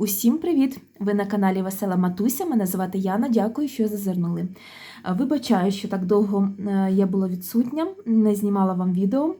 Усім привіт! Ви на каналі Весела Матуся. Мене звати Яна. Дякую, що зазирнули. Е, Вибачаю, що так довго е, я була відсутня, не знімала вам відео.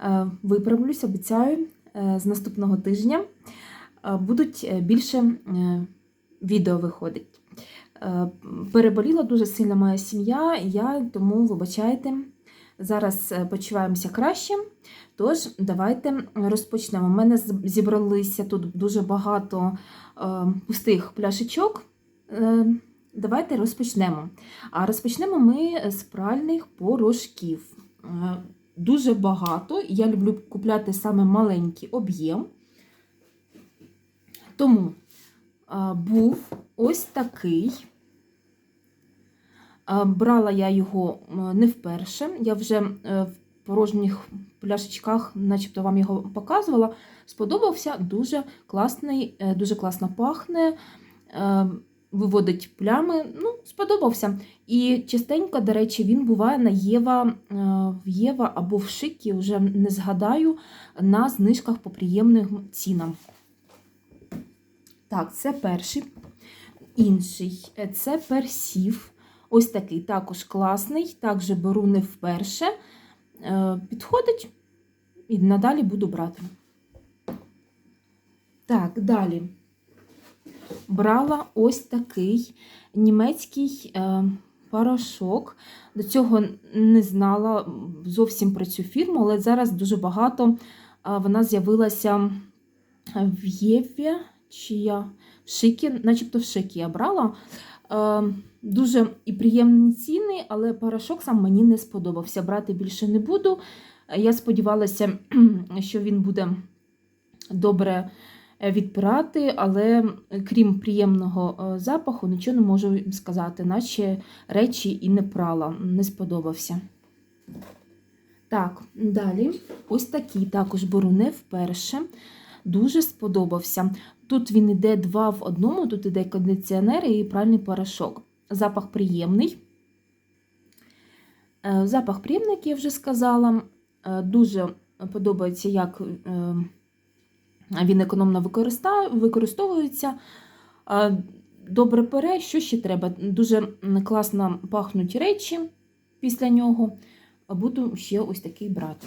Е, Виправлюсь, обіцяю, з наступного тижня будуть більше відео виходить. Переболіла дуже сильно моя сім'я, я тому вибачайте. Зараз почуваємося краще. Тож, давайте розпочнемо. У мене зібралися тут дуже багато е, пустих пляшечок. Е, давайте розпочнемо. А розпочнемо ми з пральних порошків. Е, дуже багато. Я люблю купляти саме маленький об'єм. Тому був ось такий. Брала я його не вперше. Я вже в порожніх пляшечках, начебто вам його показувала. Сподобався дуже класний, е, дуже класно пахне, е, виводить плями. Ну, сподобався. І частенько, до речі, він буває на Єва, е, в Єва або в Шикі, вже не згадаю, на знижках по приємним цінам. Так, це перший. Інший це персів. Ось такий також класний, також беру не вперше. Е, Підходить і надалі буду брати. Так, далі. Брала ось такий німецький е, порошок. До цього не знала зовсім про цю фірму, але зараз дуже багато е, вона з'явилася в Єві чи я в Шикі, начебто в Шикі я брала. Е, Дуже і приємні ціни, але порошок сам мені не сподобався. Брати більше не буду. Е, Я сподівалася, що він буде добре е, відпирати, але крім приємного е, запаху, нічого не можу сказати, наче речі і не прала, не сподобався. Так, далі ось такий також беру не вперше. Дуже сподобався. Тут він іде два в одному, тут іде кондиціонер і пральний порошок. Запах приємний. Е, Запах приємний, як я вже сказала. Е, Дуже подобається, як е, він економно використовується. Добре пере, що ще треба? Дуже класно пахнуть речі після нього. Буду ще ось такий брати.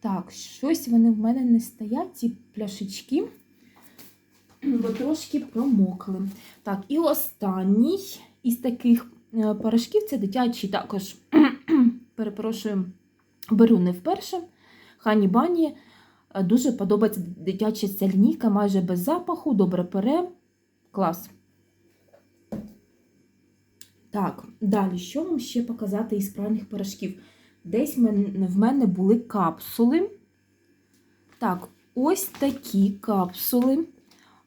Так, щось вони в мене не стоять, ці пляшечки, бо трошки промокли. Так, і останній із таких е, порошків це дитячий також, перепрошую, беру не вперше. Хані Бані Е, дуже подобається дитяча ця лінійка, майже без запаху, добре пере. Клас. Так, далі, що вам ще показати із пральних порошків? Десь в мене- були капсули. Так, ось такі капсули.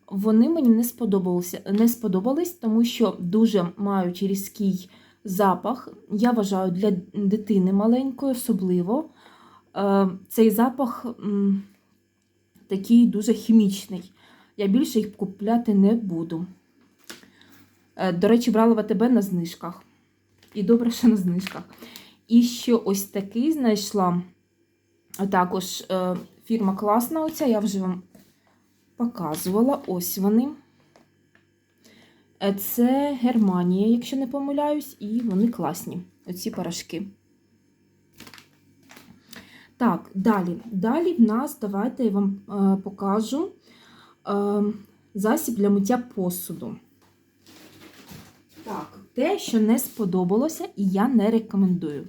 Вони мені не сподобалися, не сподобались, тому що дуже мають різкий запах. Я вважаю, для дитини маленької особливо. Е, Цей запах такий дуже хімічний. Я більше їх купляти не буду. Е, До речі, брала в на знижках. І добре, що на знижках. І ще ось такий знайшла. Також е, фірма класна оця, я вже вам показувала. Ось вони. Е, Це Германія, якщо не помиляюсь, і вони класні, оці порошки. Так, далі. Далі в нас, давайте я вам е, покажу е, засіб для миття посуду. Так, те, що не сподобалося, і я не рекомендую.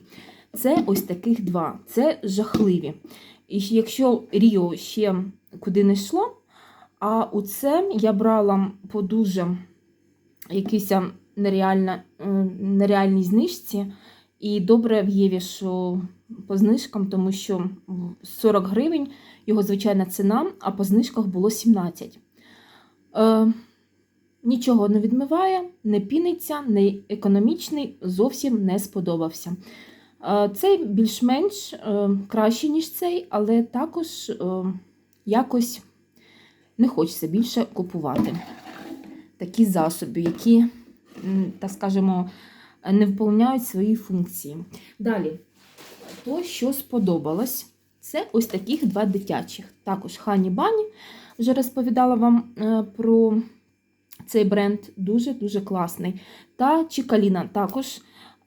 Це ось таких два. Це жахливі. І якщо Ріо ще куди не йшло, а у це я брала по дуже якійсь нереальна, е, нереальній знижці. І добре в Єві, що по знижкам, тому що 40 гривень його звичайна ціна, а по знижках було 17. Е, нічого не відмиває, не піниться, не економічний, зовсім не сподобався. Е, цей більш-менш е, кращий, ніж цей, але також е, якось не хочеться більше купувати такі засоби, які, так скажемо, не виповняють свої функції. Далі, то, що сподобалось, це ось таких два дитячих. Також Хані Бані. вже розповідала вам про цей бренд. Дуже-дуже класний. Та Чікаліна також,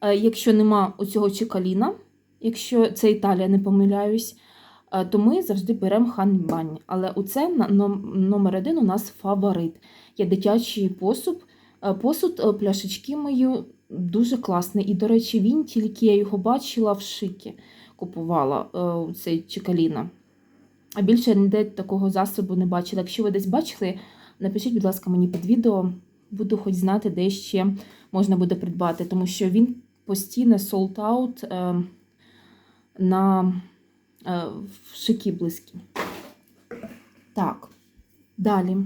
е, якщо нема оцього Чікаліна, якщо це Італія, не помиляюсь, е, то ми завжди беремо ханбань. Але на- номер один у нас фаворит. Є дитячий посуд. Е, Посуд, е, пляшечки мої дуже класний. І, до речі, він тільки я його бачила в шикі, купувала цей Чікаліна. А більше ніде такого засобу не бачила. Якщо ви десь бачили, напишіть, будь ласка, мені під відео. Буду хоч знати, де ще можна буде придбати, тому що він постійно sold out е, на е, в шики близькі. Так, далі.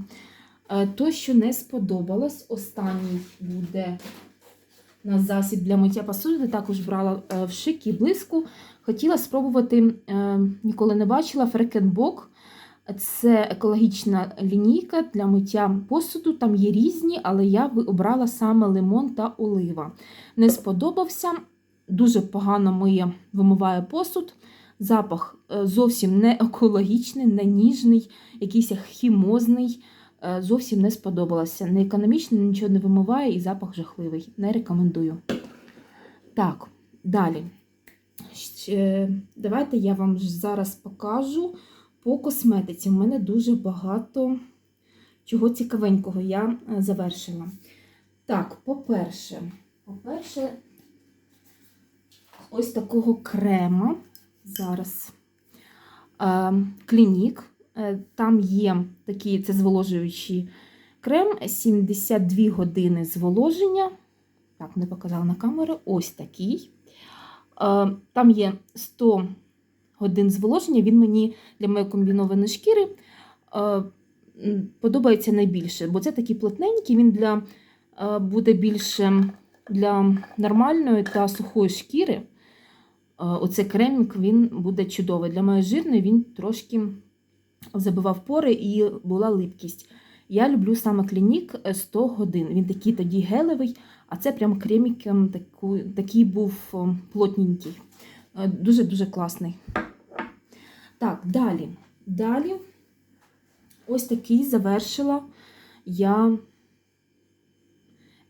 Е, То, що не сподобалось, останній буде на засіб для миття посуди. Також брала в шик і блиску. Хотіла спробувати, ніколи не бачила, фрекенбок. Це екологічна лінійка для миття посуду. Там є різні, але я обрала саме лимон та олива. Не сподобався, дуже погано миє, вимиває посуд. Запах е, зовсім не екологічний, не ніжний, якийсь хімозний. Е, Зовсім не сподобалося. Не економічно, нічого не вимиває і запах жахливий. Не рекомендую. Так, далі. Ще, давайте я вам зараз покажу по косметиці. У мене дуже багато чого цікавенького я е, завершила. Так, по-перше, по-перше, ось такого крема. Зараз е, клінік. Е, Там є такий це зволожуючий крем, 72 години зволоження. Так, не показала на камеру. Ось такий. Там є 100 годин зволоження. Він мені для моєї комбінованої шкіри е, подобається найбільше, бо це такий плотненький, він для, е, буде більше для нормальної та сухої шкіри. Е, Оцей кремік він буде чудовий. Для моєї жирної він трошки забивав пори і була липкість. Я люблю саме клінік 100 годин. Він такий тоді гелевий, а це прям кремік ем, такий був ем, плотненький. Дуже-дуже класний. Так, далі. Далі ось такий завершила я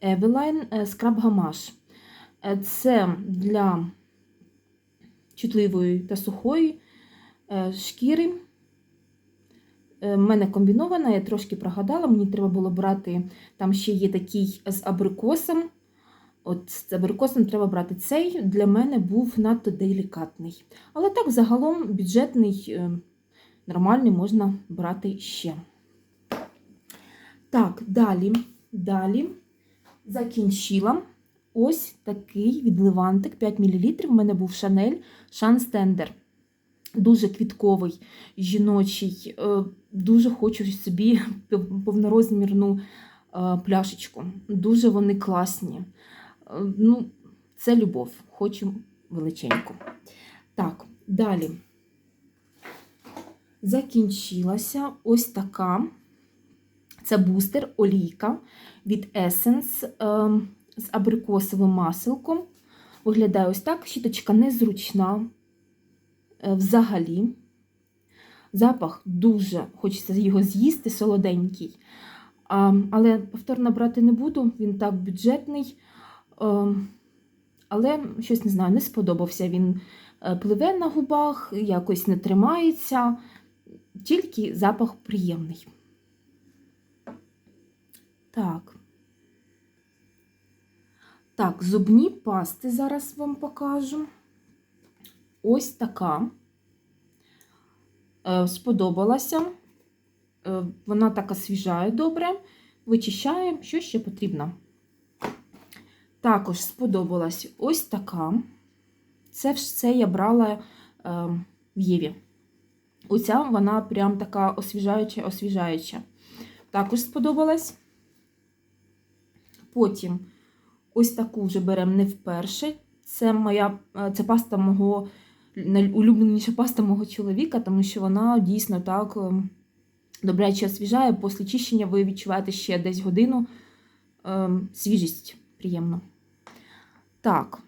Eveline е, Scrub Gamache. Е, Це для чутливої та сухої е, шкіри. В мене комбінована, я трошки прогадала, мені треба було брати, там ще є такий з абрикосом. От з абрикосом треба брати цей. Для мене був надто делікатний. Але так, загалом, бюджетний, е, нормальний можна брати ще. Так, далі, далі закінчила ось такий відливантик 5 мл. У мене був Шанель Шанстендер. Дуже квітковий, жіночий. Е, Дуже хочу собі повнорозмірну е, пляшечку. Дуже вони класні. Ну, це любов. Хочу величеньку. Так, далі. Закінчилася ось така. Це бустер олійка від Essence е, з абрикосовим маселком. Виглядає ось так. Щіточка незручна е, взагалі. Запах дуже хочеться його з'їсти, солоденький. А, але повторно брати не буду, він так бюджетний. Е, але щось не знаю, не сподобався. Він е, пливе на губах, якось не тримається, тільки запах приємний. Так. Так, зубні пасти зараз вам покажу. Ось така. Е, Сподобалася. Е, Вона так освіжає добре, вичищає, що ще потрібно. Також сподобалась ось така. Це все я брала е, в Єві. Оця вона прям така освіжаюча, освіжаюча. Також сподобалась. Потім ось таку вже беремо не вперше. Це моя е, це паста мого найулюбленіша паста мого чоловіка, тому що вона дійсно так е, добряче освіжає. Після чищення ви відчуваєте ще десь годину е, свіжість приємно. Так.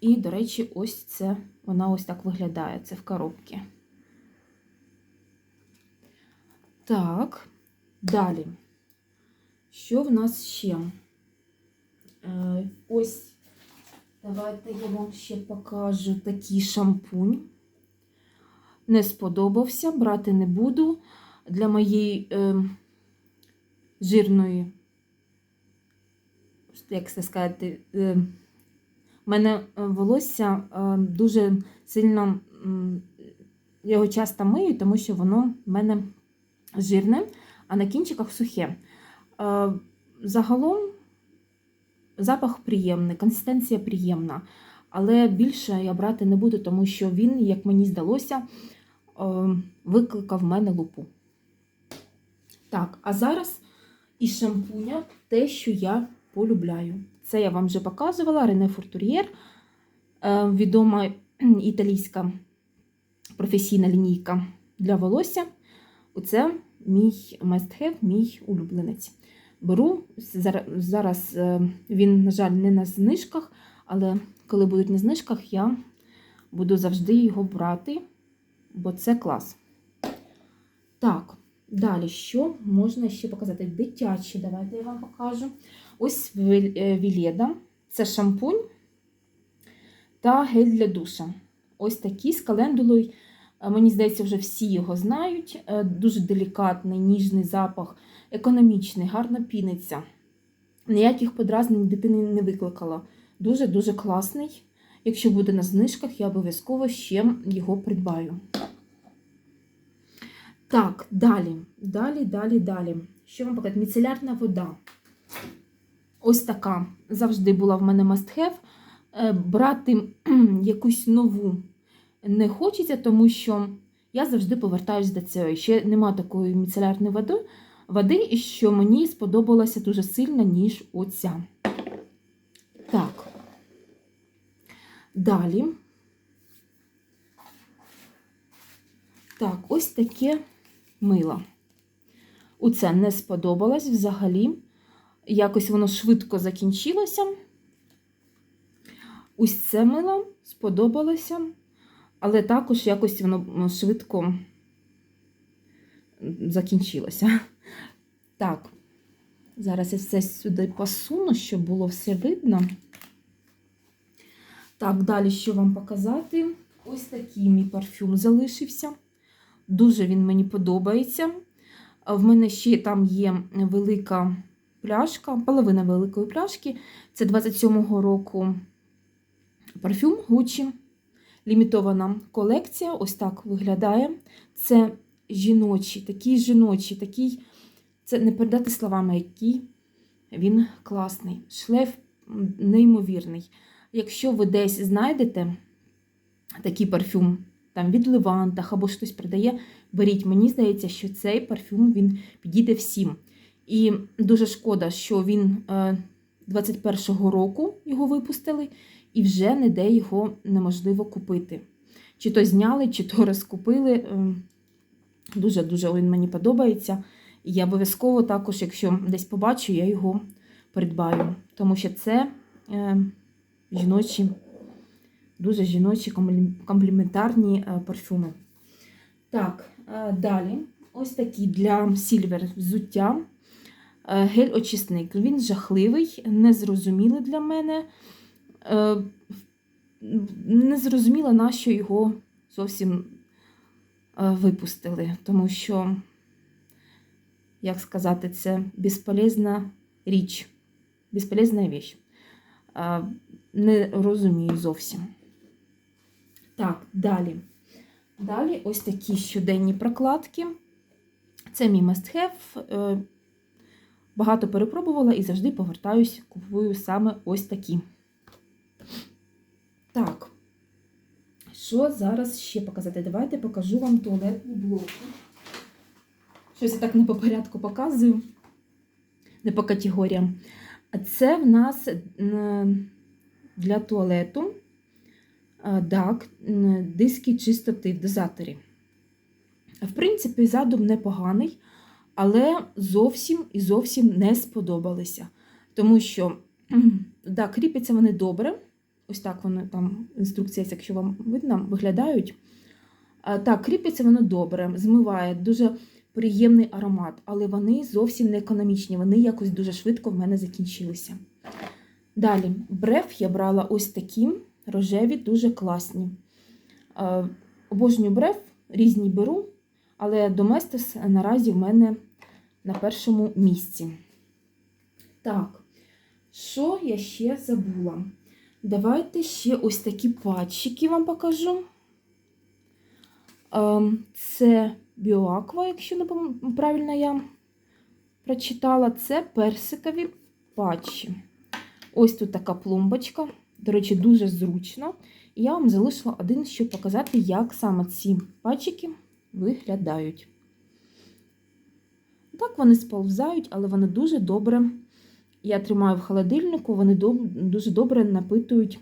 І, до речі, ось це вона ось так виглядає. Це в коробці. Так, далі. Що в нас ще? Е, ось, давайте я вам ще покажу такий шампунь. Не сподобався, брати не буду. Для моєї е, жирної, як це сказати, е, в мене е, волосся е, дуже сильно, я його часто мию, тому що воно в мене жирне, а на кінчиках сухе. Загалом запах приємний, консистенція приємна, але більше я брати не буду, тому що він, як мені здалося, викликав в мене лупу. Так, а зараз із шампуня те, що я полюбляю. Це я вам вже показувала Рене Фуртур'єр, е, відома італійська професійна лінійка для волосся. Оце мій must-have, мій улюбленець. Беру зараз е, він, на жаль, не на знижках, але коли будуть на знижках, я буду завжди його брати, бо це клас. Так, далі, що можна ще показати? Дитячі, давайте я вам покажу. Ось Віледа. Це шампунь та гель для душа. Ось такий з календулою. Е, Мені здається, вже всі його знають. Е, Дуже делікатний, ніжний запах, економічний, гарно піниться. Ніяких подразнень дитини не викликала. Дуже-дуже класний. Якщо буде на знижках, я обов'язково ще його придбаю. Так, далі, далі, далі, далі. Що вам показати? Міцелярна вода. Ось така завжди була в мене. Е, Брати якусь нову не хочеться, тому що я завжди повертаюсь до цього. Ще нема такої міцелярної води, води, що мені сподобалася дуже сильно, ніж оця. Так. Далі. Так, ось таке мило. Оце не сподобалось взагалі. Якось воно швидко закінчилося. Ось це мило сподобалося, але також якось воно швидко закінчилося. Так, зараз я все сюди посуну, щоб було все видно. Так, далі що вам показати? Ось такий мій парфюм залишився. Дуже він мені подобається. В мене ще там є велика пляшка, половина великої пляшки. Це 27-го року парфюм Gucci. Лімітована колекція. Ось так виглядає. Це жіночий, такий жіночий, такий, це не передати словами, який він класний. Шлейф неймовірний. Якщо ви десь знайдете такий парфюм там від Левантах або хтось продає, беріть. Мені здається, що цей парфюм він підійде всім. І дуже шкода, що він е, 21-го року його випустили, і вже ніде його неможливо купити. Чи то зняли, чи то розкупили. Е, Дуже-дуже він мені подобається. І я обов'язково також, якщо десь побачу, я його придбаю. Тому що це е, жіночі, дуже жіночі компліментарні е, парфюми. Так, е, далі. Ось такий для сільвер взуття. Е, Гель-очисник. Він жахливий, незрозумілий для мене. Е, Незрозуміло, на що його зовсім е, випустили, тому що, як сказати, це безполезна річ, безполезна річ. Не розумію зовсім. Так, далі. Далі ось такі щоденні прокладки. Це мій must-have. Е, Багато перепробувала і завжди повертаюсь, купую саме ось такі. Так, що зараз ще показати? Давайте покажу вам туалетні блоки. Щось я так не по порядку показую, не по категоріям. Це в нас е, для туалету е, DAC, е, диски чистоти в дозаторі. В принципі, задум непоганий, але зовсім і зовсім не сподобалися. Тому що, да, кріпяться вони добре. Ось так вони там, інструкція, якщо вам видно, виглядають. Так, кріпиться воно добре, змиває, дуже приємний аромат, але вони зовсім не економічні, вони якось дуже швидко в мене закінчилися. Далі, бреф я брала ось такі рожеві, дуже класні. Обожнюю бреф, різні беру, але Доместос наразі в мене на першому місці. Так, що я ще забула? Давайте ще ось такі патчики вам покажу. Ем, Це Біоаква, якщо правильно я прочитала, це персикові патчі. Ось тут така пломбочка. До речі, дуже зручно. І я вам залишила один, щоб показати, як саме ці патчики виглядають. Так, вони сповзають, але вони дуже добре. Я тримаю в холодильнику, вони дуже добре напитують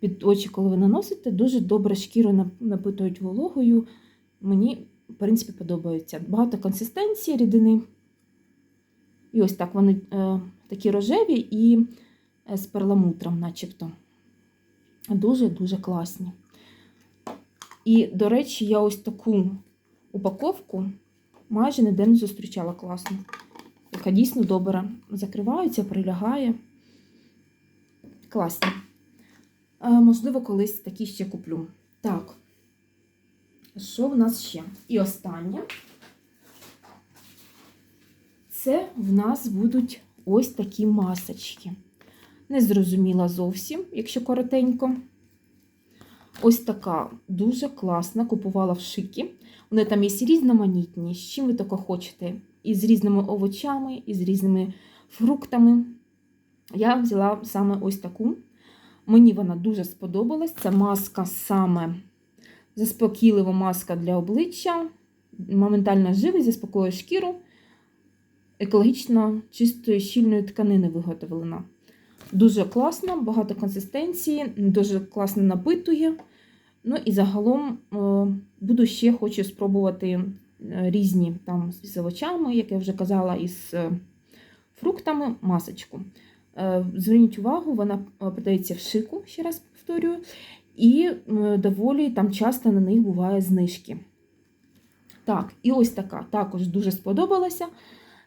під очі, коли ви наносите, дуже добре шкіру напитують вологою. Мені, в принципі, подобається. Багато консистенції рідини. І ось так вони е, такі рожеві і е, з перламутром, начебто. Дуже-дуже класні. І, до речі, я ось таку упаковку майже ніде не зустрічала класно. Яка дійсно добре закривається, прилягає. Класні. Е, можливо, колись такі ще куплю. Так, що в нас ще? І останнє. Це в нас будуть ось такі масочки. Не зрозуміла зовсім, якщо коротенько. Ось така дуже класна. Купувала в шикі. Вони там є різноманітні, з чим ви тако хочете. І з різними овочами, і з різними фруктами. Я взяла саме ось таку. Мені вона дуже сподобалась. Це маска саме заспокійлива маска для обличчя. Моментально живий, заспокоює шкіру. Екологічно чистої щільної тканини виготовлена. Дуже класно, багато консистенції, дуже класно напитує. Ну і загалом е, буду ще хочу спробувати е, різні там з овочами, як я вже казала, із е, фруктами масочку. Зверніть увагу, вона продається в шику, ще раз повторюю, і доволі там часто на них буває знижки. Так, і ось така також дуже сподобалася.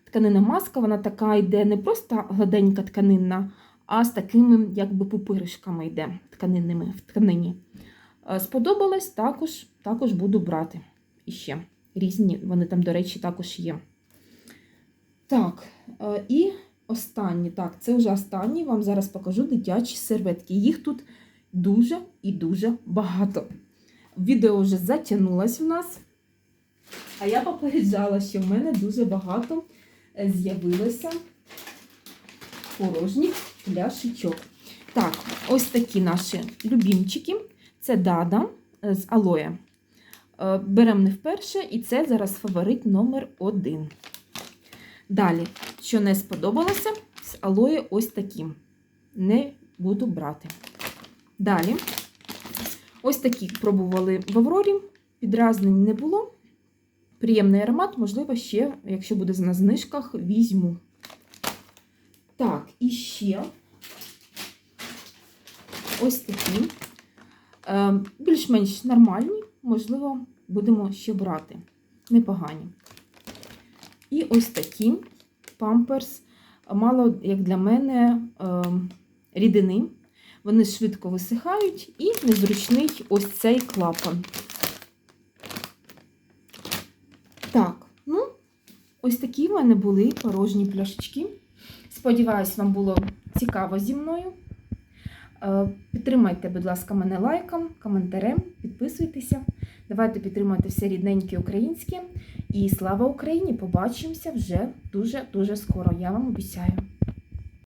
Тканина маска, вона така йде не просто гладенька тканинна, а з такими якби пупиришками йде тканинними в тканині. Е, Сподобалось, також, також буду брати. І ще різні, вони там, до речі, також є. Так, е, і останні, так, це вже останні, вам зараз покажу дитячі серветки. Їх тут дуже і дуже багато. Відео вже затягнулось в нас. А я попереджала, що в мене дуже багато е, з'явилося порожніх пляшечок. Так, ось такі наші любімчики. Це дада е, з алоє. Е, Беремо не вперше, і це зараз фаворит номер один. Далі, що не сподобалося, з алоє ось такі. Не буду брати. Далі, ось такі пробували в Аврорі. Підразнень не було. Приємний аромат, можливо, ще, якщо буде на знижках, візьму. Так, і ще ось такі. Е, Більш-менш нормальні, можливо, будемо ще брати. Непогані. І ось такі памперс. Мало, як для мене, е, рідини. Вони швидко висихають і незручний ось цей клапан. Так, ну, ось такі в мене були порожні пляшечки. Сподіваюсь, вам було цікаво зі мною. Е, Підтримайте, будь ласка, мене лайком, коментарем, підписуйтеся. Давайте підтримуйте все рідненьке українське. І слава Україні! Побачимося вже дуже-дуже скоро. Я вам обіцяю.